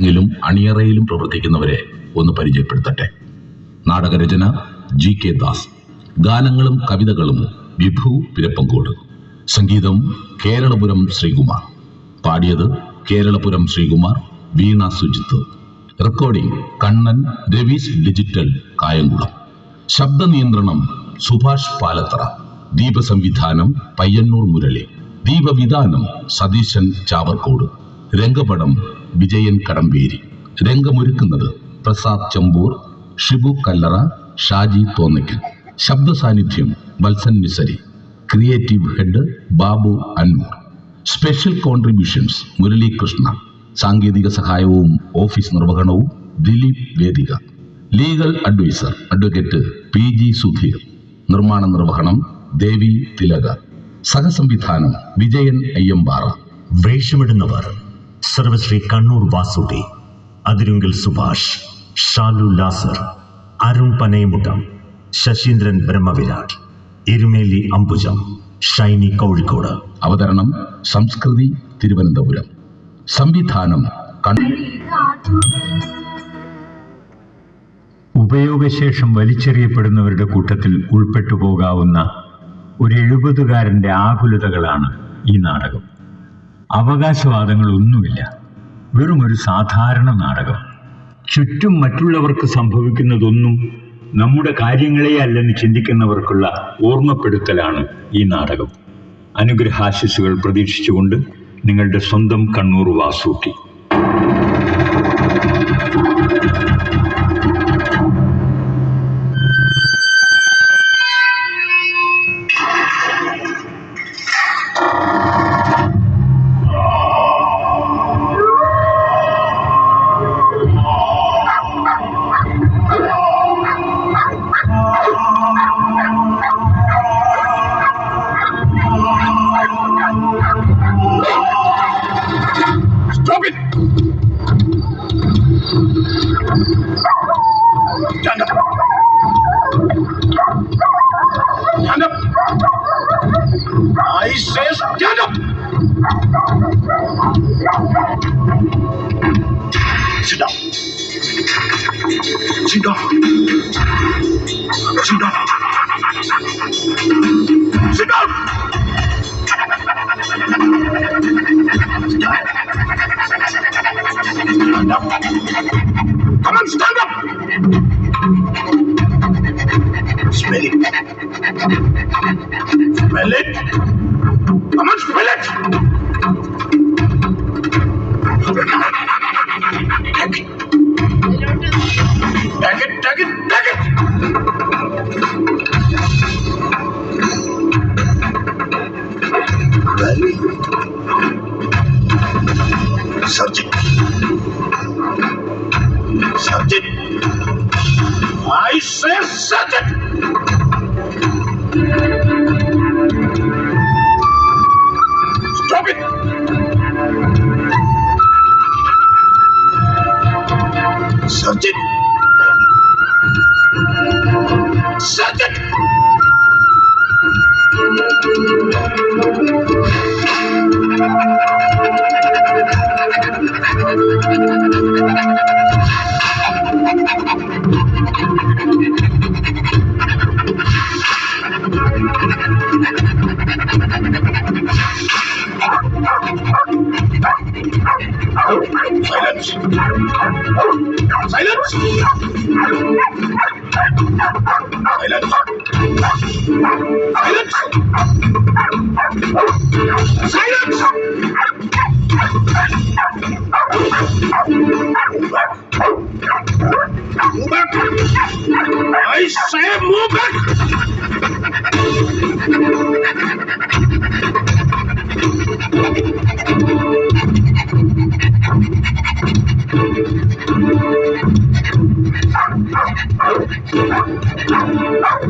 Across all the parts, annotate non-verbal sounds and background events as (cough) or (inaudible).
ിലും അണിയറയിലും പ്രവർത്തിക്കുന്നവരെ ഒന്ന് പരിചയപ്പെടുത്തട്ടെ. നാടകരചന ജി കെ ദാസ്. ഗാനങ്ങളും കവിതകളും വിഭു പിരപ്പങ്കോട് സംഗീതം കേരളപുരം ശ്രീകുമാർ. പാടിയത് കേരളപുരം ശ്രീകുമാർ വീണ Sujith. Recording Kannan Ravees digital Kayamkulam. ശബ്ദ നിയന്ത്രണം സുഭാഷ് ദീപ ദീപസംവിധാനം പയ്യന്നൂർ മുരളി. ദീപവിധാനം സതീശൻ ചാവർക്കോട്. രംഗപടം വിജയൻ കടമ്പേരി രംഗമൊരുക്കുന്നത് പ്രസാദ് ചമ്പൂർ ഷിബു കല്ലറ ഷാജി തോന്നയ്ക്കൽ. ശബ്ദ സാന്നിധ്യം Valsan Misari. Creative head Babu Annur special contributions Muralikrishna. സാങ്കേതിക സഹായവും office നിർവഹണവും Dileep Vedika. Legal adviser advocate P G Sudheer. നിർമ്മാണ നിർവഹണം ദേവി തിലക. സഹസംവിധാനം വിജയൻ അയ്യമ്പാറ. വേഷമിടുന്നവർ സർവശ്രീ കണ്ണൂർ വാസുദി അതിരുങ്കിൽ സുഭാഷ് ഷാലു ലാസർ അരുൺ പനയമുട്ടം ശശീന്ദ്രൻ ബ്രഹ്മവിരാട് എരുമേലി അംബുജം ഷൈനി കോഴിക്കോട്. അവതരണം സംസ്കൃതി തിരുവനന്തപുരം. സംവിധാനം കണ്ണൂർ. ഉപയോഗശേഷം വലിച്ചെറിയപ്പെടുന്നവരുടെ കൂട്ടത്തിൽ ഉൾപ്പെട്ടു പോകാവുന്ന ഒരു എഴുപതുകാരന്റെ ആകുലതകളാണ് ഈ നാടകം. അവകാശവാദങ്ങളൊന്നുമില്ല. വെറും ഒരു സാധാരണ നാടകം. ചുറ്റും മറ്റുള്ളവർക്ക് സംഭവിക്കുന്നതൊന്നും നമ്മുടെ കാര്യങ്ങളെ അല്ലെന്ന് ചിന്തിക്കുന്നവർക്കുള്ള ഓർമ്മപ്പെടുത്തലാണ് ഈ നാടകം. അനുഗ്രഹാശിസുകൾ പ്രതീക്ഷിച്ചുകൊണ്ട് നിങ്ങളുടെ സ്വന്തം Kannur Vasutty. Stand up! Stand up! I say stand up! Sit down. Sit down. Sit down. Sit down! Stand up. Come on, stand up. How much will it? Packet, packet, packet.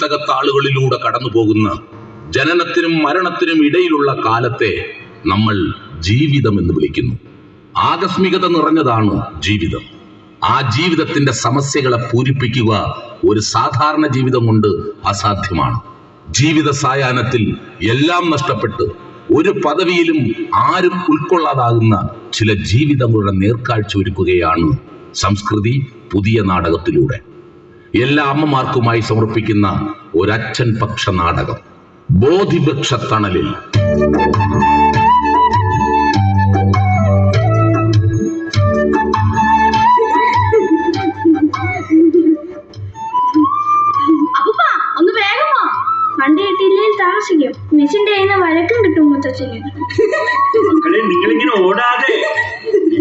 പുസ്തകത്താളുകളിലൂടെ കടന്നു പോകുന്ന ജനനത്തിനും മരണത്തിനും ഇടയിലുള്ള കാലത്തെ നമ്മൾ ജീവിതം എന്ന് വിളിക്കുന്നു. ആകസ്മികത നിറഞ്ഞതാണ് ജീവിതം. ആ ജീവിതത്തിന്റെ സമസ്യകളെ പൂരിപ്പിക്കുക ഒരു സാധാരണ ജീവിതം കൊണ്ട് അസാധ്യമാണ്. ജീവിത സായാഹ്നത്തിൽ എല്ലാം നഷ്ടപ്പെട്ട് ഒരു പദവിയിലും ആരും ഉൾക്കൊള്ളാതാകുന്ന ചില ജീവിതങ്ങളുടെ നേർക്കാഴ്ച ഒരുക്കുകയാണ് സംസ്കൃതി പുതിയ നാടകത്തിലൂടെ. എല്ലാ അമ്മമാർക്കുമായി സമർപ്പിക്കുന്ന ഒരച്ഛൻ പക്ഷ നാടകം ബോധിവൃക്ഷ തണലിൽ. താമസിക്കും. മിസ്സിന്റെ കയ്യിൽ നിന്ന് വഴക്കം കിട്ടും മുത്തച്ഛന്. മക്കളെ നിങ്ങളിങ്ങനെ ഓടാതെ.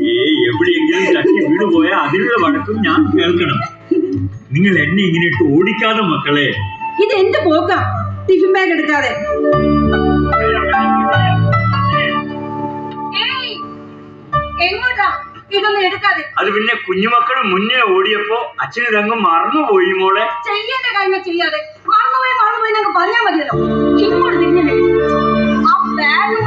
ഏ എവിടെയെങ്കിലും തട്ടി വീട് പോയാൽ അതിനുള്ള വഴക്കും ഞാൻ കേൾക്കണം. നിങ്ങൾ എന്നെ ഇങ്ങനെ ഇട്ട് ഓടിക്കാതെ മക്കളെ. ഇത് എന്ത് പോക്കാ? ടിഫിൻ ബാഗ് എടുക്കാതെ. ഏയ്, എങ്ങോട്ടാ? ഇതൊന്നും എടുക്കാതെ. അത് പിന്നെ കുഞ്ഞുമക്കളും മുന്നേ ഓടിയപ്പോ അച്ഛന് രംഗം മറന്നുപോയി മോളെ. ചെയ്യേണ്ട കാര്യങ്ങൾ ചെയ്യാതെ. മറന്നുപോയി മറന്നുപോയി പറഞ്ഞാ പറഞ്ഞാൽ മതിയല്ലോ. ഇങ്ങോട്ട് തിരിഞ്ഞില്ലേ ആ ബാഗ്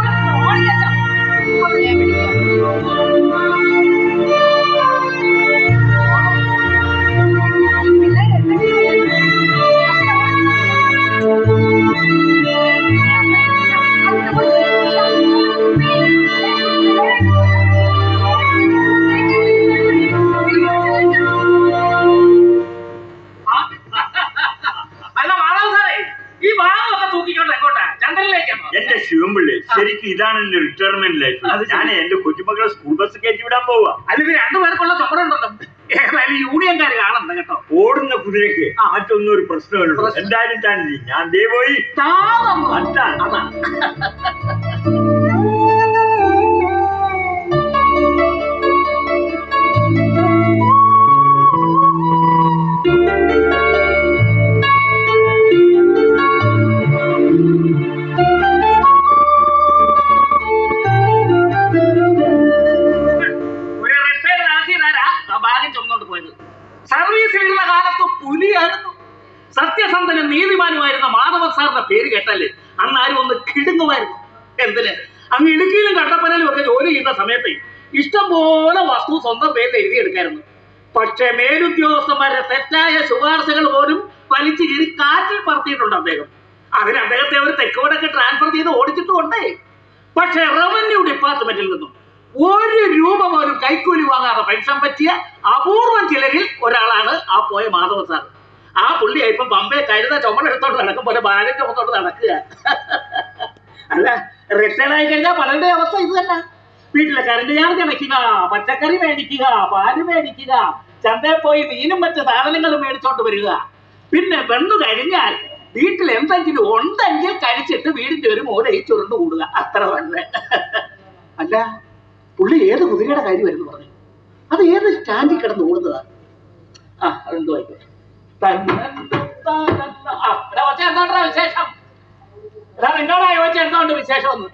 ശരിക്കും ഇതാണ് എന്റെ റിട്ടയർമെന്റ് ലൈഫ് ഞാൻ എന്റെ കൊച്ചുമക്കളെ സ്കൂൾ ബസ് കയറ്റി വിടാൻ പോവാ. അല്ലെങ്കിൽ രണ്ടുപേർക്കുള്ള സമരം ഉണ്ടല്ലോ. ഏതായാലും യൂണിയൻകാർ കാണണ്ട കേട്ടോ. ഓടുന്ന കുതിരക്ക് മറ്റൊന്നും ഒരു പ്രശ്നമല്ലോ. എന്തായാലും താൻ ഞാൻ ദേ പോയി. താളം അതാണ്. കാലത്ത് പുലിയായിരുന്നു. സത്യസന്ധനും നീതിമാനുമായിരുന്ന മാധവ സാറിന്റെ പേര് കേട്ടല്ലേ? അന്ന് ആരും ഒന്ന് കിടുങ്ങുമായിരുന്നു. എന്തിന്? അങ്ങ് ഇടുക്കിയിലും കട്ടപ്പനയിലും ഒക്കെ ജോലി ചെയ്യുന്ന സമയത്ത് ഇഷ്ടംപോലെ വസ്തു സ്വന്തം പേരിൽ എഴുതിയെടുക്കായിരുന്നു. പക്ഷേ മേലുദ്യോഗസ്ഥന്മാരുടെ തെറ്റായ ശുപാർശകൾ പോലും വലിച്ചു കീറി കാറ്റിൽ പറത്തിയിട്ടുണ്ട് അദ്ദേഹം. അതിന് അദ്ദേഹത്തെ അവർ തെക്കോടൊക്കെ ട്രാൻസ്ഫർ ചെയ്ത് ഓടിച്ചിട്ടുണ്ടേ പക്ഷേ റവന്യൂ ഡിപ്പാർട്ട്മെന്റിൽ നിന്നും ഒരു രൂപ പോലും കൈക്കൂലി വാങ്ങാതെ പെൻഷൻ പറ്റിയ അപൂർവം ചിലരിൽ ഒരാളാണ് ആ പോയ മാധവ സാർ. ആ പുള്ളി ഇപ്പം പമ്പെ കരുത ചുമടെടുത്തോണ്ട് നടക്കും പോലെ ബാലൻ ചുമത്തോണ്ട് നടക്കുക. അല്ല റിട്ടയർഡ് ആയി കഴിഞ്ഞാൽ പലരുടെ അവസ്ഥ ഇത് തന്നെ. വീട്ടിലെ കറണ്ട് ചാർജ് അടയ്ക്കുക പച്ചക്കറി മേടിക്കുക പാൽ മേടിക്കുക ചന്തയിൽ പോയി മീനും മറ്റ് സാധനങ്ങളും മേടിച്ചോണ്ട് വരിക. പിന്നെ വെന്ത് കഴിഞ്ഞാൽ വീട്ടിൽ എന്തെങ്കിലും ഉണ്ടെങ്കിൽ കഴിച്ചിട്ട് വീടിന്റെ ഒരു മൂലയിൽ ചുരുണ്ടു കൂടുക. അത്ര തന്നെ. അല്ല പുള്ളി ഏത് കുതിരയുടെ കാര്യമായിരുന്നു പറഞ്ഞു അത് ഏത് സ്റ്റാൻഡിൽ കിടന്ന് ഓടുന്നതാ? ആ അതെന്തോ ആയിക്കോട്ടെ. എന്താണ്ടാ വിശേഷം എടാ നിന്നോടാ ചോദിച്ച എന്തോണ്ട് വിശേഷം ഒന്ന്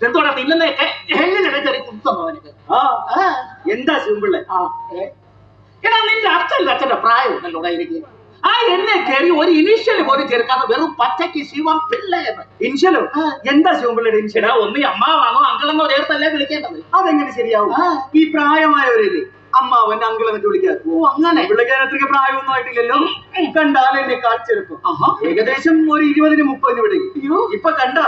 എന്തോടാ തിന്നുന്നതൊക്കെ എങ്ങനെ ചെറിയ കുത്തന്നോ ആ എന്താ സിമ്പിൾ ആ? എടാ നിന്റെ അച്ഛൻ അച്ഛന്റെ പ്രായം ഉണ്ടല്ലോ എനിക്ക്. ആ എന്നെ കയറി ഒരു ഇനീഷ്യൽ പോലും ചേർക്കാതെ വെറും പച്ചയ്ക്ക് ശിവം പിള്ള എന്ന് ഇൻഷ്യലോ എന്താ ശിവപിള്ളയുടെ ഇൻഷൽ എടാ ഒന്ന് അമ്മാവാണോ? അങ്കിളെന്നോ? ചേർത്തല്ലേ വിളിക്കേണ്ടത്. അതെങ്ങനെ ശരിയാവും. ഈ പ്രായമായവരല്ലേ അമ്മാവൻ അങ്കിൾ എന്നിട്ട് വിളിക്കാറ് ഓ അങ്ങനെ. വിളിക്കാൻ അത്രയ്ക്ക് പ്രായമൊന്നും ആയിട്ടില്ലല്ലോ. കണ്ടാൽ എന്നെ കാൽച്ചെടുക്കും ഏകദേശം ഒരു ഇരുപതിന് മുപ്പതിന് ഇവിടെ. അയ്യോ. ഇപ്പൊ കണ്ട?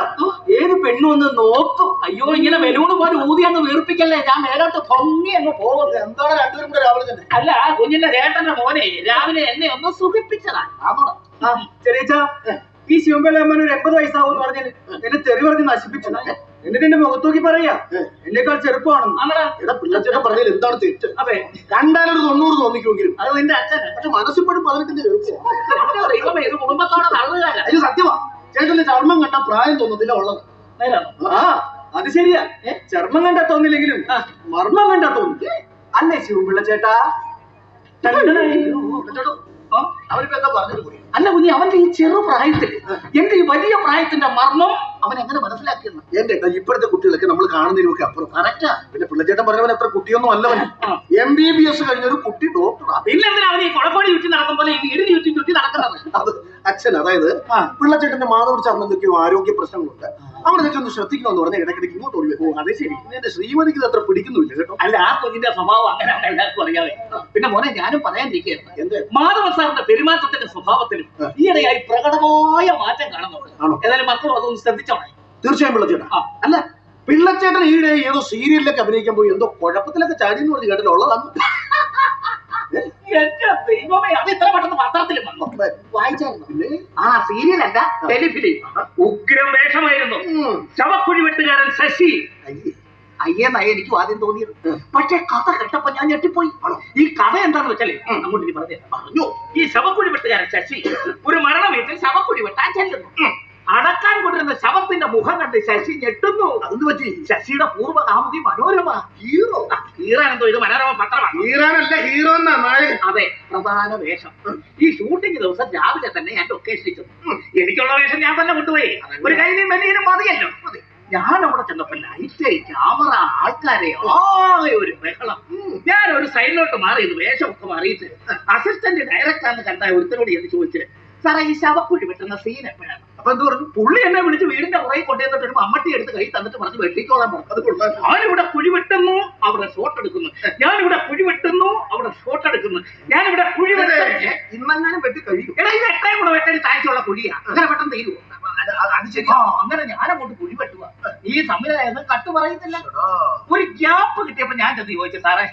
ഏത് പെണ്ണും ഒന്ന് നോക്കും. അയ്യോ ഇങ്ങനെ ബലൂണ് പോലെ ഊതി അങ്ങ് വീർപ്പിക്കല്ലേ? ഞാൻ നേരത്തെ പൊങ്ങി അങ്ങ് പോകുന്നത് എന്താണ് രണ്ടുപേരും കൂടെ രാവിലെ തന്നെ? അല്ല കുഞ്ഞിന്റെ ചേട്ടന്റെ മോനെ രാവിലെ എന്നെ ഒന്ന് സുഖിപ്പിച്ചതാണ് ചെറിയ ഈ ശിവപിള്ള അമ്മൻ ഒരു എൺപത് വയസ്സാവും പറഞ്ഞാൽ എന്നെ തെറി പറഞ്ഞ് നശിപ്പിച്ചു. എന്നിട്ട് എന്റെ മുഖത്ത് നോക്കി പറയാ എന്നെക്കാൾ ചെറുപ്പമാണെന്ന്. പറഞ്ഞതിൽ എടാ പിള്ളച്ചേട്ടൻ പറഞ്ഞാൽ എന്താണ് തെറ്റ്? അതെ. കണ്ടാലൊരു തൊണ്ണൂറ് തോന്നിക്കുമെങ്കിലും. അത് നിന്റെ അച്ഛൻ. പക്ഷെ മനസ്സിപ്പോഴും പതിനെട്ടിന്റെ എന്റെ കുടുംബത്തോടെ സത്യമാ. ചേട്ടന്റെ ചർമ്മം കണ്ട പ്രായം തോന്നത്തില്ല ഉള്ളത്. നേരാണോ? ആ അത് ശരിയാ. ചർമ്മം കണ്ടാ തോന്നില്ലെങ്കിലും മർമ്മം കണ്ടാ തോന്നി അല്ലേ ശിവപിള്ള ചേട്ടാ? അവരിപ്പോ എന്താ പറഞ്ഞിട്ട് പോയി അല്ല കുഞ്ഞി അവന്റെ ഈ ചെറു പ്രായത്തിൽ എന്റെ ഈ വലിയ പ്രായത്തിന്റെ മർമ്മം അവൻ എങ്ങനെ മനസ്സിലാക്കിയെന്ന്? എന്റെ ഏട്ടാ, ഇപ്പോഴത്തെ കുട്ടികളൊക്കെ നമ്മൾ കാണുന്നതിനൊക്കെ അപ്പുറം. കറക്റ്റാ പിന്നെ പിള്ളച്ചേട്ടൻ പറഞ്ഞവൻ എത്ര കുട്ടിയൊന്നും അല്ലവൻ. എം ബി ബി എസ് കഴിഞ്ഞ ഒരു കുട്ടി ഡോക്ടറാ പിന്നെന്തിനാ അവൻ ഈ കുഴപ്പടി ചുറ്റി നടക്കും പോലെ വീടിന് ചുറ്റി ചുറ്റി നടക്കുന്നത്? അത് അച്ഛൻ അതായത്. പിള്ളച്ചേട്ടന്റെ മാധവർ ചാറിന് എന്തൊക്കെയോ ആരോഗ്യ പ്രശ്നങ്ങളുണ്ട്. അവിടെ ഒന്ന് ശ്രദ്ധിക്കണമെന്ന് പറഞ്ഞ ഇടയ്ക്കിടയ്ക്ക് ഇങ്ങോട്ട് ഓടി ഓ അത് ശരി. പിന്നെ എന്റെ ശ്രീമതിക്ക് ഇത് അത്ര പിടിക്കുന്നില്ല കേട്ടോ. അല്ല ആ കുഞ്ഞിന്റെ സ്വഭാവം അങ്ങനെ എല്ലാവർക്കും അറിയാതെ പിന്നെ മോനെ ഞാനും പറയാനിരിക്കുകയായിരുന്നു എന്ത്? മാധവ സാറിന്റെ പെരുമാറ്റത്തിന്റെ സ്വഭാവത്തിലും ആ. ഈയിടെയായി പ്രകടമായ മാറ്റം കാണുന്നുണ്ട്. ആണോ? ഏതായാലും മക്കളും അതൊന്ന് ശ്രദ്ധിച്ചോണേ തീർച്ചയായും പിള്ളച്ചേട്ടൻ ആ. അല്ല പിള്ളച്ചേട്ടൻ ഈയിടെ ഏതോ സീരിയലിലൊക്കെ അഭിനയിക്കാൻ പോയി. എന്തോ കുഴപ്പത്തിലൊക്കെ ചാടി എന്ന് പറഞ്ഞ് കേട്ടില്ല ഉള്ളതാണ്. (laughs) ആ സീരിയൽ അല്ല ടെലിഫിലിം. ഉഗ്രം വേഷമായിരുന്നു. ശവക്കുഴി വെട്ടുകാരൻ ശശി. അയ്യെന്നായി എനിക്ക് ആദ്യം തോന്നിയത്. പക്ഷെ കഥ കേട്ടപ്പോ ഞാൻ ഞെട്ടിപ്പോയി. ഈ കഥ എന്താണെന്ന് വെച്ചാലേ അങ്ങോട്ട് ഇനി പറഞ്ഞു പറഞ്ഞു. ഈ ശവക്കുഴി വെട്ടുകാരൻ ശശി ഒരു മരണ വീട്ടിൽ ശവക്കുഴി വെട്ടാൻ ചെല്ലുന്നു. അടക്കാൻ കൊണ്ടിരുന്ന ശവത്തിന്റെ മുഖം കണ്ട് ശശി ഞെട്ടുന്നു. അതെന്ത് പറ്റി? ശശിയുടെ പൂർവ കാമുകി മനോരമ ഹീറോ. ഹീറാനെന്തോ? ഇത് മനോരമ പത്രമാണ്. ഹീറാനല്ല ഹീറോ നായകൻ അതെ പ്രധാന വേഷം. ഈ ഷൂട്ടിംഗ് ദിവസം രാവിലെ തന്നെ ഞാൻ ലൊക്കേഷനിൽ ചെന്നു. എനിക്കുള്ള വേഷം ഞാൻ തന്നെ കൊണ്ടുപോയി. ഒരു കയ്യിലും വലിയ മതിയല്ലോ. ഞാൻ അവിടെ ചെന്നപ്പോ ലൈറ്റ് ക്യാമറ ആൾക്കാരെ ആകെ ഒരു ബഹളം. ഞാൻ ഒരു സൈഡിലോട്ട് മാറി വേഷമൊക്കെ മാറിയിട്ട് അസിസ്റ്റന്റ് ഡയറക്ടറാന്ന് കണ്ട ഒരുത്തരോട് എന്ന് ചോദിച്ചത് സാറേ ഈ ശവക്കുഴി വെട്ടുന്ന സീൻ എപ്പോഴാണ് അപ്പൊ എന്ത് പറഞ്ഞു? പുള്ളി എന്നെ വിളിച്ച് വീടിന്റെ പുറകെ കൊണ്ടുവന്നിട്ട് ഒരു മമ്മട്ടി എടുത്ത് കൈ തന്നിട്ട് പറഞ്ഞ് വെട്ടിക്കോളാൻ പറഞ്ഞു. അത് ഞാനിവിടെ കുഴി വെട്ടുന്നു അവിടെ ഷോട്ട് എടുക്കുന്നു. ഞാനിവിടെ കുഴി വെട്ടുന്നു അവിടെ ഷോട്ട് എടുക്കുന്നു. ഞാനിവിടെ കുഴി വെട്ടുന്നു. ഇന്നെങ്ങാനും വെട്ടി കഴിയും. എടാ ഇത് എട്ടേ കൂടെ വെട്ടടി താഴ്ചയുള്ള കുഴിയാ. അങ്ങനെ പെട്ടെന്ന് തീരുവോ? അത് ശരി അങ്ങനെ ഞാൻ അങ്ങോട്ട് വെട്ടുക ഈ സംവിധായകൻ കട്ട് പറയുന്നില്ല ഒരു ഗ്യാപ്പ് കിട്ടിയപ്പോ ഞാൻ ചെന്ന് ചോദിച്ചു സാറേ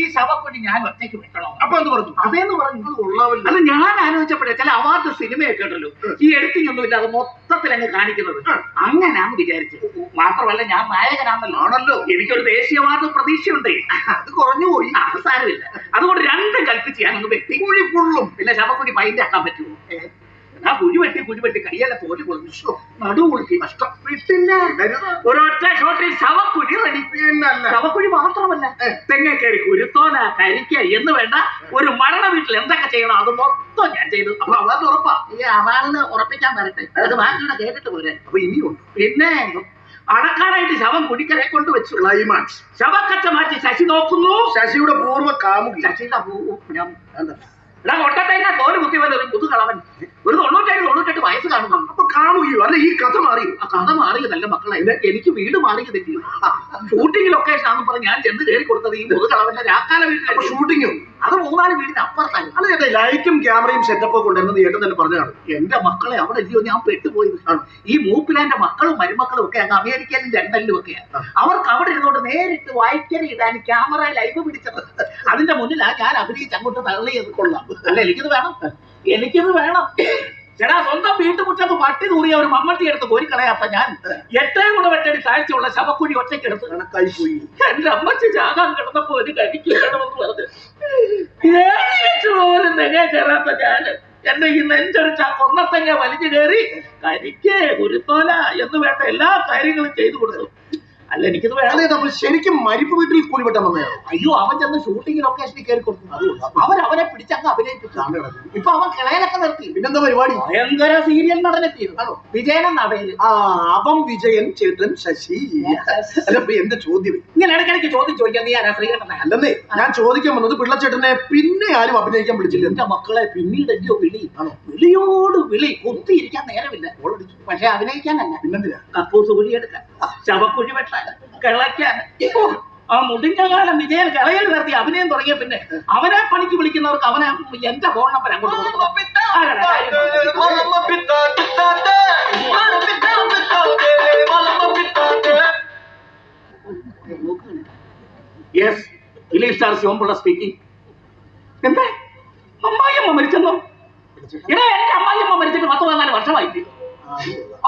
ഈ ശവക്കുഴി ഞാൻ ഒറ്റയ്ക്ക് വെക്കണോ? അപ്പൊ എന്ത് പറഞ്ഞു? അതേന്ന് പറഞ്ഞു. അത് അല്ല ഞാൻ ആലോചിച്ചപ്പോഴേ ചില അവാർഡ് സിനിമയൊക്കെ ഉണ്ടല്ലോ ഈ എഡിറ്റിംഗ് ഒന്നും ഇല്ലാതെ മൊത്തത്തിൽ അങ്ങ് കാണിക്കുന്നത് അങ്ങനെയാന്ന് വിചാരിച്ചു. മാത്രമല്ല ഞാൻ നായകനാണല്ലോ ആണല്ലോ. എനിക്കൊരു ദേശീയ അവാർഡ് പ്രതീക്ഷയുണ്ട്. അത് കുറഞ്ഞു പോയി. സാരമില്ല. അതുകൊണ്ട് രണ്ടും കൽപ്പിച്ച് ഞാൻ ഒന്ന് വെട്ടി കുഴിപ്പുള്ളും പിന്നെ ശവക്കുടി പൈന്റെ ആക്കാൻ പറ്റുമോ? ആ കുഴി വെട്ടി കുഴി വെട്ടി കയ്യല്ല നടു നടുവുളുക്കി നഷ്ടം. വിട്ടില്ല. ഒരൊറ്റ ഷോട്ടിൽ ശവക്കുഴി റെഡി ശവക്കുഴി മാത്രമല്ല. തെങ്ങ കയറി കുരുത്തോന കരിക്ക എന്ന് വേണ്ട ഒരു മരണ വീട്ടിൽ എന്തൊക്കെ ചെയ്യണം? അത് മൊത്തം ഞാൻ ചെയ്തു. അപ്പൊ അവാർഡ് ഉറപ്പാ. ഈ ഉറപ്പിക്കാൻ വരട്ടെ. അത് വാങ്ങിയുടെ കേട്ടിട്ട് പോരെ. അപ്പൊ ഇനിയുണ്ട് പിന്നെ അടക്കാനായിട്ട് ശവം കുടിക്കരെ കൊണ്ടുവച്ചു ക്ലൈമാക്സ്. ശവക്കച്ച മാറ്റി ശശി നോക്കുന്നു. ശശിയുടെ പൂർവ കാമുകി. ശശിയുടെ പൂർവ ഞാൻ എന്താ? എടാ കൊട്ടത്തേക്കാ തോൽ കുത്തിവൻ ഒരു പുതുകളവൻ ഒരു തൊണ്ണൂറ്റേഴ് തൊണ്ണൂറ്റെട്ട് വയസ്സ് കാണുന്നു അപ്പൊ കാണുകയോ? അല്ലെ ഈ കഥ മാറി. ആ കഥ മാറിയതല്ല മക്കളെ ഇത് എനിക്ക് വീട് മാറിയതില്ലയോ ഷൂട്ടിംഗ് ലൊക്കേഷൻ ആണെന്ന് പറഞ്ഞ് ഞാൻ ചെന്ന് കയറി കൊടുത്തത് ഈ മുതുകളവന്റെ രാക്കാല വീട്ടിലെ. വീട്ടിലാണ് ഷൂട്ടിങ്ങോ അത് മൂന്നാൽ വീടിന്റെ അപ്പുറത്താണ് അല്ല ചേട്ടാ ലൈറ്റും ക്യാമറയും സെറ്റപ്പ് ഒക്കെ ഉണ്ടായിരുന്നത് ഏട്ടൻ തന്നെ പറഞ്ഞതാണ് എന്റെ മക്കളെ അവിടെ ഇല്ലയോ? ഞാൻ പെട്ടുപോയി പെട്ടുപോയത് ഈ മൂപ്പിലാന്റെ മക്കളും മരുമക്കളും ഒക്കെ അങ്ങ് അമേരിക്കയിലും ലണ്ടനിലും ഒക്കെയാണ് അവർക്ക് അവിടെ ഇരുന്നോണ്ട് നേരിട്ട് വായിക്കരി ഇടാൻ ക്യാമറ ലൈവ് പിടിച്ചത്. അതിന്റെ മുന്നിലാ ഞാൻ അഭിനയിച്ച് അങ്ങോട്ട് തള്ളിയത്. കൊള്ളാം. അല്ലെ എനിക്കിത് വേണം? എനിക്കിത് വേണം. ചേട്ടാ സ്വന്തം വീട്ടുമുറ്റത്ത് പട്ടി തൂറിയ ഒരു മമ്മട്ടി എടുത്ത് കോരി കളയാത്ത ഞാൻ എട്ടേ കൂടെ വെട്ടടി താഴ്ചയുള്ള ശവക്കുഴി ഒറ്റയ്ക്ക് എടുത്ത് കണക്കായി പോയി എന്റെ അമ്മച്ചി ചാകാൻ കിടന്നപ്പോ ഒരു കടിക്ക് വേണമെന്ന് പറഞ്ഞു പോലും കയറാത്ത ഞാൻ എന്റെ ഈ നെഞ്ചൊരിച്ച കൊന്നത്തങ്ങ വലിച്ചു കയറി കരിക്ക് കുരുത്തോല എന്ന് വേണ്ട എല്ലാ കാര്യങ്ങളും ചെയ്തു കൊടുത്തു. അല്ല എനിക്കത് വേണം. നമ്മൾ ശരിക്കും മരിപ്പ് വീട്ടിൽ കൂടി വെട്ടാൻ വന്നതാണ് അയ്യോ അവൻ ചെന്ന് ഷൂട്ടിംഗ് ലൊക്കേഷനിൽ കയറി കൊടുത്തു അവൻ അവനെ പിടിച്ചങ്ങ് അഭിനയിപ്പിച്ചു. ഇപ്പൊ അവൻ കിളയിലൊക്കെ നിർത്തി. പിന്നെന്താ പരിപാടി? ഭയങ്കര സീരിയൽ നടനെത്തിയിരുന്നു വിജയൻ നടയിൽ ആ അപ്പം വിജയൻ ചേട്ടൻ ശശി. അല്ല ഇപ്പൊ എന്റെ ചോദ്യം? ഇങ്ങനെ ഇടയ്ക്കിടയ്ക്ക് ചോദ്യം ചോദിക്കാൻ നീ ആരാ? ശ്രീകണ്ഠനാ അല്ലെന്നേ ഞാൻ ചോദിക്കാൻ വന്നത് പിള്ളച്ചേട്ടനെ പിന്നെ ആരും അഭിനയിക്കാൻ വിളിച്ചില്ല. എന്റെ മക്കളെ പിന്നീട് എന്റെയോ വിളി? ആണോ? വിളിയോട് വിളി. കുത്തിയിരിക്കാൻ നേരമില്ല. പക്ഷെ അഭിനയിക്കാനല്ല. പിന്നെന്തിനാ? കക്കൂസ് കുഴിയെടുക്കാൻ. ശവക്കുഴി വെട്ടാൻ കിളയ്ക്കാൻ. ഇപ്പോ ആ മുടിഞ്ഞ കാലം വിജയൻ കിളയിൽ നിർത്തി അഭിനയം തുടങ്ങിയ പിന്നെ അവനെ പണിക്ക് വിളിക്കുന്നവർക്ക് അവനെ എന്റെ ഫോൺ നമ്പർ അങ്ങോട്ട്? Yes Dileep star Sivanpillai speaking എന്താ? അമ്മായിയമ്മ മരിച്ചെന്നോ? ഇടേ എന്റെ അമ്മായിയമ്മ മരിച്ചിട്ട് പത്ത് പതിനാല് വർഷമായി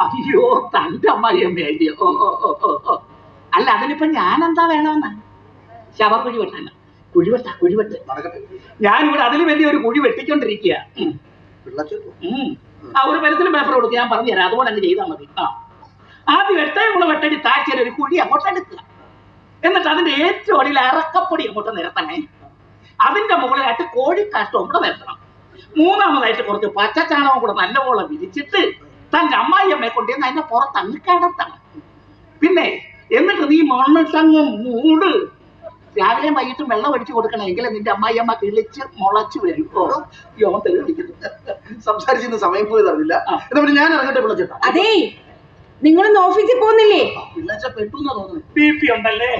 അയ്യോ തന്റെ അമ്മയമ്മ അയ്യോ ഓ ഓ ഓ ഓ. അല്ല അതിനിപ്പോ ഞാൻ എന്താ വേണമെന്ന്? ശവം കുഴി വെട്ടാന? കുഴിവെട്ട കുഴിവെട്ട് ഞാനിവിടെ അതിന് വേണ്ടി ഒരു കുഴി വെട്ടിക്കൊണ്ടിരിക്കുക ആ ഒരു പെൻസിലും പേപ്പർ കൊടുത്ത് ഞാൻ പറഞ്ഞു തരാം അതുപോലെ അങ്ങ് ചെയ്താൽ മതി. ആ. ആദ്യം വെട്ടേ കൂടെ വെട്ടടി താഴ്ചയിൽ ഒരു കുഴി അങ്ങോട്ട് എടുക്കുക. എന്നിട്ട് അതിന്റെ ഏറ്റവും അടിയിൽ അറക്കപ്പൊടി അങ്ങോട്ട് നിരത്തണേ. അതിന്റെ മുകളിലായിട്ട് കോഴിക്കാഷ്ടം കൂടെ നിരത്തണം. മൂന്നാമതായിട്ട് കുറച്ച് പച്ചച്ചാണകം കൂടെ നല്ലപോലെ വിരിച്ചിട്ട് തന്റെ അമ്മായിയമ്മയെ കൊണ്ടുവന്ന് അതിന്റെ പുറത്ത് അങ്ങ് കിടത്തണം. പിന്നെ എന്നിട്ട് നീ മണ്ണിട്ടങ്ങ് മൂട്. രാവിലെയും വൈകിട്ടും വെള്ളം ഒഴിച്ചു കൊടുക്കണം എങ്കിലും നിന്റെ അമ്മായിയമ്മ കിളിച്ച് മുളച്ച് വരും. ഓ യോൻ തെളിവിക്കുന്നു സംസാരിച്ചിരുന്ന സമയം പോയത് അറിയില്ല എന്നാ പിന്നെ ഞാൻ ഇറങ്ങട്ടെ വിളിച്ചിട്ട് അതേ നിങ്ങളൊന്ന് ഓഫീസിൽ പോകുന്നില്ലേ? പിള്ളച്ച പെട്ടു എന്നാ തോന്നുന്നു. ബി പി ഉണ്ടല്ലേ?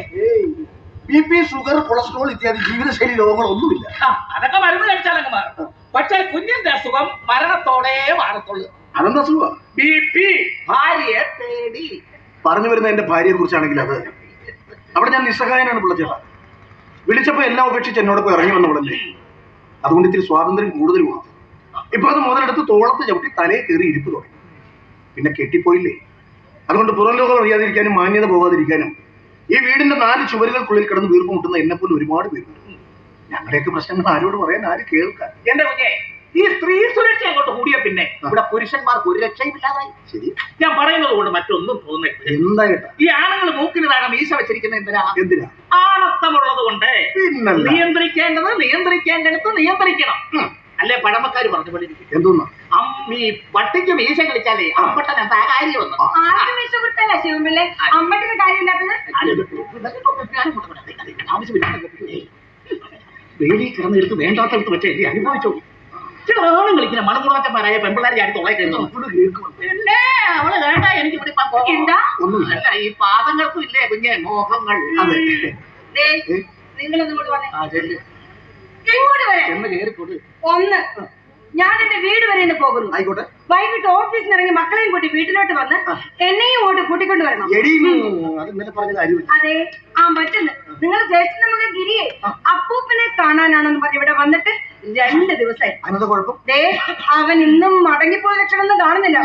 ബി പി ഷുഗർ കൊളസ്ട്രോൾ ഇത്യാദി ജീവിതശൈലി രോഗങ്ങളൊന്നുമില്ല. അതൊക്കെ മരുന്ന് കഴിച്ചാലങ്ങ് മാറും. പക്ഷേ കുഞ്ഞിന്റെ അസുഖം മരണത്തോടെ മാറത്തുള്ളൂ. അതെന്താ സുഖം ബി പി. ഭാര്യയെ തേടി. പറഞ്ഞു വരുന്ന എന്റെ ഭാര്യയെ കുറിച്ചാണെങ്കിൽ അത്. അവിടെ ഞാൻ നിസ്സഹായനാണ് പിള്ളച്ചേട്ടാ. വിളിച്ചപ്പോ എല്ലാം ഉപേക്ഷിച്ച് എന്നോട് പോയി ഇറങ്ങി വന്നവളല്ലേ? അതുകൊണ്ട് ഇത്തിരി സ്വാതന്ത്ര്യം കൂടുതലുമാണ് ഇപ്പൊ അത് മുതലെടുത്ത് തോളത്ത് ചവിട്ടി തലയെ കയറി ഇരിപ്പ് തുടങ്ങി. പിന്നെ കെട്ടിപ്പോയില്ലേ? അതുകൊണ്ട് പുറം ലോകം അറിയാതിരിക്കാനും മാന്യത പോകാതിരിക്കാനും ഈ വീടിന്റെ നാല് ചുവരുകൾക്കുള്ളിൽ കിടന്ന് വീർപ്പ് മുട്ടുന്ന എന്നെ പോലെ ഒരുപാട് പേരുണ്ട്. ഞങ്ങളുടെയൊക്കെ പ്രശ്നങ്ങൾ ആരോട് പറയാൻ ആര് കേൾക്കാൻ എന്റെ കുഞ്ഞെ ഈ സ്ത്രീ സുരക്ഷ അങ്ങോട്ട് കൂടിയ പിന്നെ ഇവിടെ പുരുഷന്മാർക്ക് ഒരു രക്ഷയുമില്ലാതായി ശരി. ഞാൻ പറയുന്നത് കൊണ്ട് മറ്റൊന്നും തോന്നില്ല എന്താ കേട്ടാ ഈ ആണുങ്ങൾ മൂക്കിന് താഴെ മീശ വെച്ചിരിക്കുന്ന എന്തിനാ? എന്തിനാ? ആണത്തമുള്ളത് കൊണ്ട് പിന്നല്ല. നിയന്ത്രിക്കേണ്ടത് നിയന്ത്രിക്കേണ്ടടുത്ത് നിയന്ത്രിക്കണം. അല്ലേ പഴമക്കാര് പറഞ്ഞു പോലെ എന്തോന്നാ? പട്ടിക്ക് മീശ കളിച്ചാലേ അമ്പട്ടൻ എന്താ കാര്യം വന്നു ആർക്കും ഇഷ്ടപ്പെട്ടല്ല ശിവമ്പിള്ളെ അമ്മട്ടിന് കാര്യമില്ലാത്തത് വേലി കിടന്നെടുത്ത് വേണ്ടാത്തടുത്ത് വെച്ച് അനുഭവിച്ചോ ചില കളിക്കുന്ന പെമ്പിള്ളേരെ ചാടി തൊള്ളേ കയറുന്നു പിന്നെ അവൾ കേട്ട എനിക്ക് ഇവിടെ എന്താ? ഒന്നുമില്ല. ഈ പാദങ്ങൾക്കും ഇല്ലേ കുഞ്ഞെ മോഹങ്ങൾ. ഒന്ന്. ഞാൻ എന്റെ വീട് വരെ ഒന്ന് പോകുന്നു. ആയിക്കോട്ടെ. വൈകിട്ട് ഓഫീസിൽ ഇറങ്ങി മക്കളെയും കൂട്ടി വീട്ടിലോട്ട് വന്ന് എന്നെയും ഇങ്ങോട്ട് കൂട്ടിക്കൊണ്ട് വരണം. അത് ആ പറ്റുന്നു നിങ്ങൾ ജ്യേഷ്ഠ മകൻ ഗിരിയെ അപ്പൂപ്പനെ കാണാനാണെന്ന് പറഞ്ഞ് ഇവിടെ വന്നിട്ട് രണ്ട് ദിവസമായി. അതിനെന്താ കുഴപ്പം? ദേ അവൻ ഇന്നും മടങ്ങിപ്പോയ ലക്ഷണമൊന്നും കാണുന്നില്ല.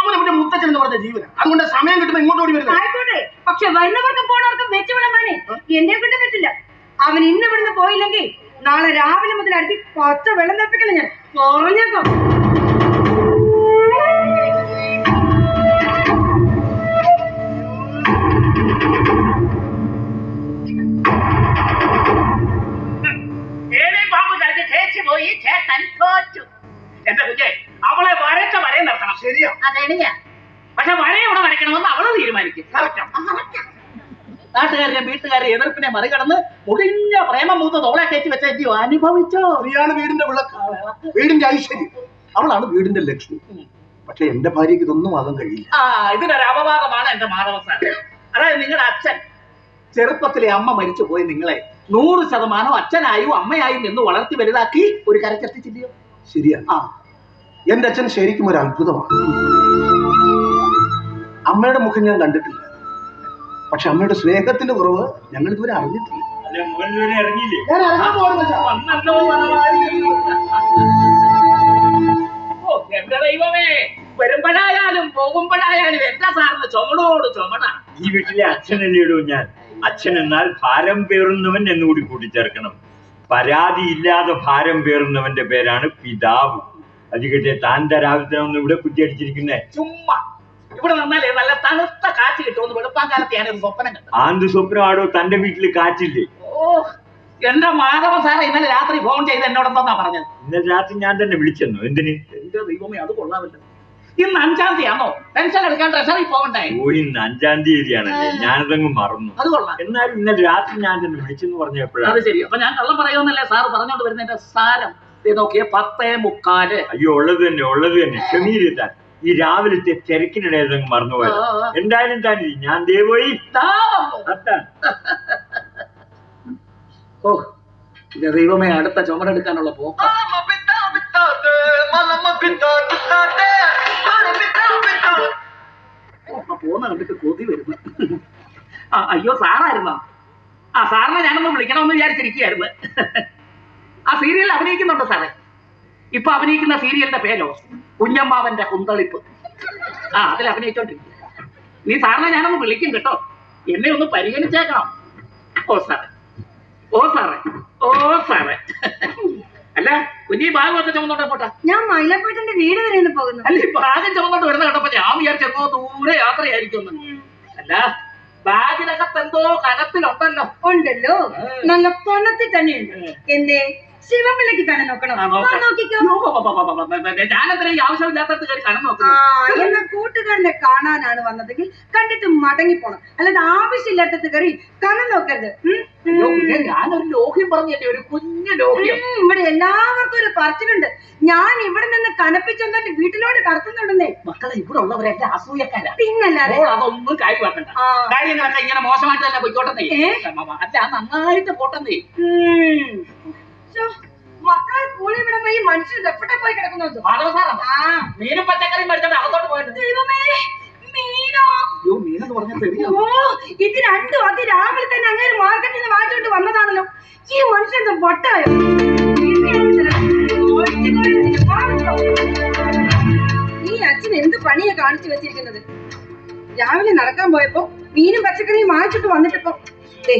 അവൻ അവന്റെ മുത്തച്ഛൻ എന്ന് പറഞ്ഞ ജീവന. അതുകൊണ്ട് സമയം കിട്ടുമ്പോ ഇങ്ങോട്ട് ഓടി വരുന്നത്. ആയിക്കോട്ടെ. പക്ഷെ വരുന്നവർക്കും പോണവർക്കും വെച്ച് വിളമ്പാനേ എന്നെ കൊണ്ട് പറ്റില്ല. അവൻ ഇന്ന് ഇവിടുന്ന് പോയില്ലെങ്കിൽ നാളെ രാവിലെ മുതൽ അടുത്ത് പച്ച വെള്ളം തപ്പിക്കണം ഞാൻ? പറഞ്ഞേക്കാം. പോയി ചേട്ടൻ തോറ്റു. എന്റെ കുഞ്ഞേ അവളെ വരച്ച വരെ നിർത്തണം. ശരിയാ. ഞാൻ. പക്ഷെ വര ഇവിടെ വരയ്ക്കണമെന്ന് അവൾ തീരുമാനിക്കും. നാട്ടുകാരുടെ വീട്ടുകാരുടെ എതിർപ്പിനെ മറികടന്ന് മുടിഞ്ഞ പ്രേമമൂത്ത് തോളെ കയറ്റി വെച്ച അയ്യോ അനുഭവിച്ചോ? സ്ത്രീയാണ് വീടിന്റെ വിളക്ക് വീടിന്റെ ഐശ്വര്യം. അവളാണ് വീടിന്റെ ലക്ഷ്മി. പക്ഷെ എന്റെ ഭാര്യക്ക് ഇതൊന്നും ആകാൻ കഴിയില്ല. ആ ഇതിനൊരു അപവാദമാണ് എന്റെ മാധവ സാർ അതായത് നിങ്ങളുടെ അച്ഛൻ ചെറുപ്പത്തിലെ അമ്മ മരിച്ചു പോയി നിങ്ങളെ നൂറ് ശതമാനം അച്ഛനായും അമ്മയായും എന്ന് വളർത്തി വലുതാക്കി ഒരു കരക്കെത്തിച്ചില്ലയോ ശരിയാ. ആ. എന്റെ അച്ഛൻ ശരിക്കും ഒരു അത്ഭുതമാണ്. അമ്മയുടെ മുഖം ഞാൻ കണ്ടിട്ടില്ല. പക്ഷെ അമ്മയുടെ സ്നേഹത്തിന്റെ കുറവ് ഞങ്ങൾ ഇതുവരെ അറിഞ്ഞിട്ടില്ല. എന്റെ ദൈവമേ. വരുമ്പോഴായാലും പോകുമ്പോഴായാലും എന്താ സാറിന് ചുമടോട് ചുമട? ഈ വീട്ടിലെ അച്ഛനല്ലേടോ ഞാൻ? അച്ഛൻ എന്നാൽ ഭാരം പേറുന്നവൻ എന്നുകൂടി കൂട്ടിച്ചേർക്കണം. പരാതിയില്ലാതെ ഭാരം പേറുന്നവന്റെ പേരാണ് പിതാവ്. അത് കിട്ടിയ താൻ ഒന്ന് ഇവിടെ കുറ്റിയടിച്ചിരിക്കുന്നേ. ചുമ്മാ. ഇവിടെ നിന്നാലേ നല്ല തണുത്ത കാറ്റ് കിട്ടുമെന്ന് വെളുപ്പാൻ കാലത്ത് ഞാനൊരു സ്വപ്നം കണ്ടു. ആന്ത് സ്വപ്നമാടോ തന്റെ വീട്ടിൽ കാറ്റില്ലേ? ഓ എന്റെ മാധവ സാറേ ഇന്നലെ രാത്രി ഫോൺ ചെയ്ത് എന്നോടൊന്നാ പറഞ്ഞത്? ഇന്നലെ രാത്രി ഞാൻ തന്നെ വിളിച്ചെന്നു? എന്തിന്? എന്റെ ദൈവമേ അത് കൊള്ളാമല്ലോ. ഇന്ന് അഞ്ചാം തീയതി ആണോ പെൻഷൻ എടുക്കാൻ ട്രഷറി പോകണ്ടേ? ഓ ഇന്ന് അഞ്ചാം തീയതിയാണ് ഞാനതങ്ങ് മറന്നു. അത് കൊള്ളാം. എന്നാലും ഇന്നലെ രാത്രി ഞാൻ തന്നെ വിളിച്ചെന്ന് പറഞ്ഞപ്പോഴാണ് അത് ശരി. അപ്പൊ ഞാൻ കള്ളം പറയുമെന്നല്ലേ സാറ് പറഞ്ഞോണ്ട് വരുന്നതിന്റെ സാരം? ദേ നോക്കിയേ പത്തേ മുക്കാൽ. അയ്യോ ഉള്ളത് തന്നെ ഉള്ളത് തന്നെ. ക്ഷമീരിത്താൻ ഈ രാവിലത്തെ തിരക്കിനിടെ അതങ്ങ് മറന്നുപോയത് ആ, ആ. എന്തായാലും താൻ ഞാൻ ദേവോയി ഓ ദൈവമേ അടുത്ത ചുമടെടുക്കാനുള്ള പോക്ക. പോന്ന കണ്ടിട്ട് കൊതി വരുന്നു. ആ അയ്യോ സാറായിരുന്നോ? ആ സാറിനെ ഞാനൊന്ന് വിളിക്കണമെന്ന് വിചാരിച്ചിരിക്കുകയായിരുന്നു. ആ സീരിയൽ അഭിനയിക്കുന്നുണ്ടോ സാറേ? ഇപ്പൊ അഭിനയിക്കുന്ന സീരിയലിന്റെ പേരോ? കുഞ്ഞമ്മാവന്റെ കുന്തളിപ്പ്. ആ അതിൽ അഭിനയിച്ചോണ്ടിരിക്കും നീ സാറിനെ ഞാനൊന്ന് വിളിക്കും കേട്ടോ. എന്നെ ഒന്ന് പരിഗണിച്ചേക്കണം. ഓ സാറേ. ഓ സാറേ. ഓ സാറേ. അല്ല കുഞ്ഞി ബാഗ് ഒക്കെ ചുമന്നോട്ടെ പോട്ടാ? ഞാൻ മൈലപ്പേട്ടന്റെ വീട് വരെ ഒന്ന് പോകുന്നു. അല്ല ഈ ബാഗ് ചുമന്നോട്ട് വരുന്ന കണ്ടപ്പോ ഞാൻ വിചാരിച്ചെന്നോ ദൂരെ യാത്രയായിരിക്കും അല്ല ബാഗിനകത്ത് എന്തോ കനത്തിലുണ്ടല്ലോ. ഉണ്ടല്ലോ. നല്ല പണത്തിൽ തന്നെയുണ്ട്. എന്തേ? ശിവപിള്ളക്ക് കനം നോക്കണം. എന്ന കൂട്ടുകാരനെ കാണാനാണ് വന്നതെങ്കിൽ കണ്ടിട്ട് മടങ്ങിപ്പോണം. അല്ലാതെ ആവശ്യമില്ലാത്തത് കയറി കനം നോക്കരുത്. ഞാനൊരു ലോഹ്യം പറഞ്ഞല്ലേ ഒരു കുഞ്ഞു ലോഹ്യം. ഇവിടെ എല്ലാവർക്കും ഒരു പറച്ചിലുണ്ട്. ഞാൻ ഇവിടെ നിന്ന് കനപ്പിച്ചൊന്നിട്ട് വീട്ടിലോട്ട് കടത്തുന്നുണ്ടെന്നേ. മക്കളെ ഇവിടെ ഉള്ളവരെല്ലാം അസൂയക്കാരാ. പിന്നല്ലാതെ. അതൊന്നും കാര്യമാക്കണ്ട. കാര്യങ്ങളൊക്കെ ഇങ്ങനെ മോശമായിട്ട് തന്നെ പോയിക്കോട്ടെ? അല്ല നന്നായിട്ട് പോട്ടെന്നേ. മക്കൾ കൂടി ഇവിടെ പോയി മനുഷ്യൻ ദപ്പട്ടെ പോയി കിടക്കുന്നത്? മാധവ സാറാണ് ആ. മീനും പച്ചക്കറിയും പഠിച്ചത് അകത്തോട്ട് പോയത് ദൈവമേ മീനോ? അയ്യോ മീനെന്ന് പറഞ്ഞ തെറിയോ. ഓ ഇത് രണ്ടും അത് രാവിലെ തന്നെ അങ്ങനെ മാർക്കറ്റിൽ നിന്ന് വാങ്ങിച്ചോണ്ട് വന്നതാണല്ലോ. ഈ മനുഷ്യൻ എന്താ പൊട്ടായോ ഈ അച്ഛൻ എന്ത് പണിയാ കാണിച്ചു വെച്ചിരിക്കുന്നത്? രാവിലെ നടക്കാൻ പോയപ്പോ മീനും പച്ചക്കറിയും വാങ്ങിച്ചിട്ട് വന്നിട്ടിപ്പോ ദേ,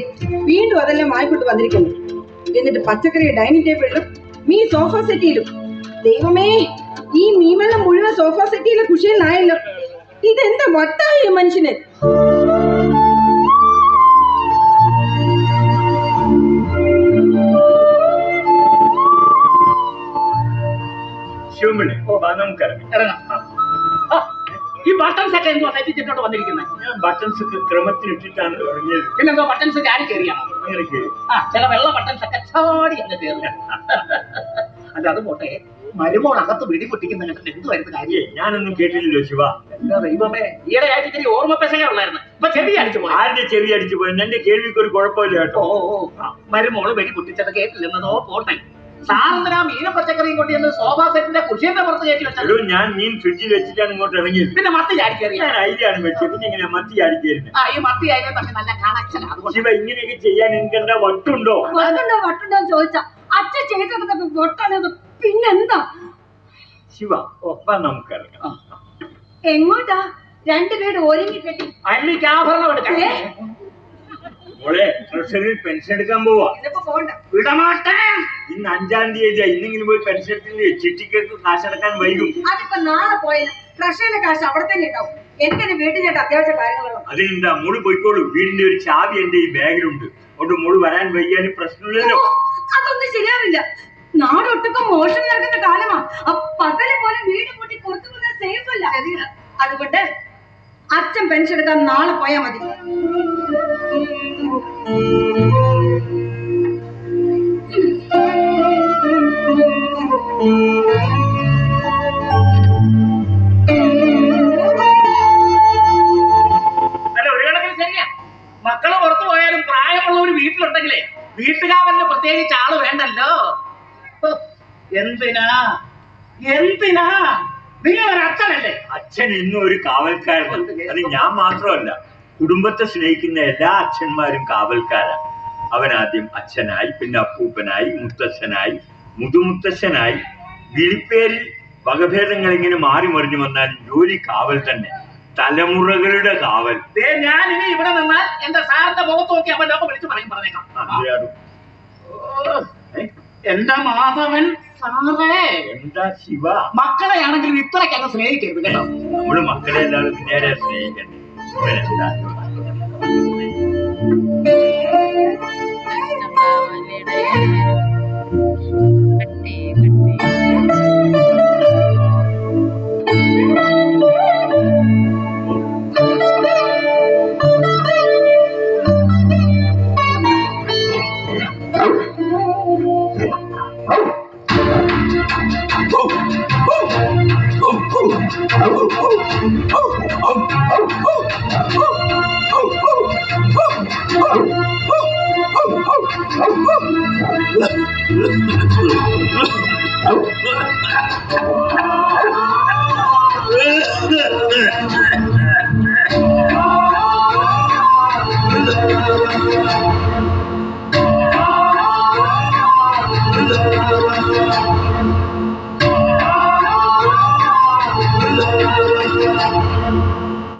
വീണ്ടും അതെല്ലാം വാങ്ങിക്കൊണ്ട് വന്നിരിക്കുന്നു. എന്നിട്ട് പച്ചക്കറി ഡൈനിങ് ടേബിളിലും മീ സോഫ സെറ്റിയിലും ദൈവമേ ഈ മീൻ വെള്ളം മുഴുവൻ സോഫ സെറ്റിയിലെ കുഷിയിലായല്ലോ ഇതെന്താ വട്ടായി മനുഷ്യന്? ശിവമണി വാ നമുക്ക് ഇറങ്ങാം. ഈ ബട്ടൺസ് ഒക്കെ എന്തോ തെറ്റിച്ചിട്ടോട്ട് വന്നിരിക്കുന്നത് ഞാൻ ബട്ടൺസ് ഒക്കെ ക്രമത്തിൽ ഇട്ടിട്ടാണ് ഇറങ്ങിയത് പിന്നെന്തോ ബട്ടൺസ് കാര്യം കയറിയാണോ ആ ചില വെള്ള ബട്ടൺസ് ഒക്കെ ചാടി അങ്ങ് കയറുക. അല്ല അത് പോട്ടെ. മരുമോൾ അകത്ത് വെടി പൊട്ടിക്കുന്ന കണ്ടിട്ട് വരുന്ന കാര്യം? ഞാനൊന്നും കേട്ടില്ലല്ലോ ശിവ. എന്താ ദൈവമേ? ഈയിടെ ആയിട്ട് ഇത്തിരി ഓർമ്മ പെസക ഉള്ളായിരുന്നു ഇപ്പൊ ചെവി അടിച്ചു പോയി. ആരുടെ ചെവി അടിച്ചു പോയി? എന്റെ കേൾവിക്ക് ഒരു കുഴപ്പമില്ല കേട്ടോ. മരുമോൾ വെടി പൊട്ടിച്ചത് കേട്ടില്ലെന്നതോ പോട്ടെ. സാറിന് ആ മീന പച്ചക്കറിയും കൊണ്ട് ചെന്ന് സോഫാ സെറ്റിന്റെ കുഷിയുടെ പുറത്ത് കയറ്റി വെച്ചത്? ഞാൻ മീൻ ഫ്രിഡ്ജിൽ വെച്ചിട്ടാണ് ഇങ്ങോട്ട് ഇറങ്ങിയത്. പിന്നെ മത്തി ചാടി കയറിയ ഞാൻ ഐഡിയാണ് വെച്ചത്. പിന്നെ ഇങ്ങനെ മത്തി അടിക്കായിരുന്നു ആ ഈ മത്തി ആയിരുന്നു തമ്മിൽ നല്ല കണക്ഷൻ അതുകൊണ്ട്. ശിവ ഇങ്ങനെയൊക്കെ ചെയ്യാൻ എനിക്ക് എന്താ വട്ടുണ്ടോ? വട്ടുണ്ടോ വട്ടുണ്ടോ എന്ന് ചോദിച്ചാ അച്ഛൻ ചെയ്തെടുത്തപ്പോ വട്ടാണത് പിന്നെന്താ? ശിവ ഒപ്പം നമുക്കിറങ്ങാം എങ്ങോട്ടാ? രണ്ടുപേരും ഒരുങ്ങി കെട്ടി അല്ലിക്ക് ആഭരണം എടുക്കാം? മോളെ ട്രഷറിയിൽ പെൻഷൻ എടുക്കാൻ പോവാ. വിടമാട്ടെ ഇന്ന് അഞ്ചാം തീയതി ഇന്നെങ്കിലും പോയി പെൻഷൻ എടുത്തില്ലേ? കാശ് അടക്കാൻ വൈകും. അതിപ്പോ നാളെ പോയാലും ട്രഷറിയിലെ കാശ് അവിടെ തന്നെ ഉണ്ടാവും. എനിക്കെന്റെ വീട്ടിൽ ഞാൻ അത്യാവശ്യ അതിനെന്താ മോൾ പോയിക്കോളൂ. വീടിന്റെ ഒരു ചാവി എന്റെ ഈ ബാഗിലുണ്ട്. അതുകൊണ്ട് മോൾ വരാൻ വയ്യാനും പ്രശ്നമില്ലല്ലോ. അതൊന്നും ശരിയാവില്ല. നാടൊട്ടുക്കും മോശം നടക്കുന്ന കാലമാ. പകൽ പോലെ വീട് കൂട്ടി പുറത്തു പോകുന്നത് സേഫ് അല്ല. അതുകൊണ്ട് അച്ഛൻ പെൻഷൻ എടുക്കാൻ നാളെ പോയാ മതി. മക്കൾ പുറത്തു പോയാലും പ്രായമുള്ളവർ വീട്ടിലുണ്ടെങ്കിലേ വീട്ടുകാവലിന് പ്രത്യേകിച്ച് ആൾ വേണ്ടല്ലോ. എന്തിനാ? എന്തിനാ? നിങ്ങൾ അച്ഛനല്ലേ? അച്ഛൻ ഇന്നും ഒരു കാവൽക്കാരൻ അത് ഞാൻ മാത്രമല്ല. കുടുംബത്തെ സ്നേഹിക്കുന്ന എല്ലാ അച്ഛന്മാരും കാവൽക്കാരാണ് അവൻ ആദ്യം അച്ഛനായി പിന്നെ അപ്പൂപ്പനായി മുത്തച്ഛനായി മുതുമുത്തച്ഛനായി. വിളിപ്പേരിൽ വകഭേദങ്ങൾ ഇങ്ങനെ മാറി മറിഞ്ഞു വന്നാലും ജോലി കാവൽ തന്നെ. തലമുറകളുടെ കാവൽ. ഞാൻ ഇനി ഇവിടെ നിന്നാൽ എന്റെ സാറിന്റെ മുഖത്ത് നോക്കി അവൻ ലോകം വിളിച്ചു പറയും പറഞ്ഞേക്കാം. എന്റെ മാധവൻ സാറേ? എന്താ ശിവ? മക്കളെയാണെങ്കിലും ഇത്രയ്ക്ക് അങ്ങ് സ്നേഹിക്കരുത് കേട്ടോ. നമ്മൾ മക്കളെ എല്ലാവരും പിന്നേരെ സ്നേഹിക്കണ്ടേ? ഇവനെന്താ?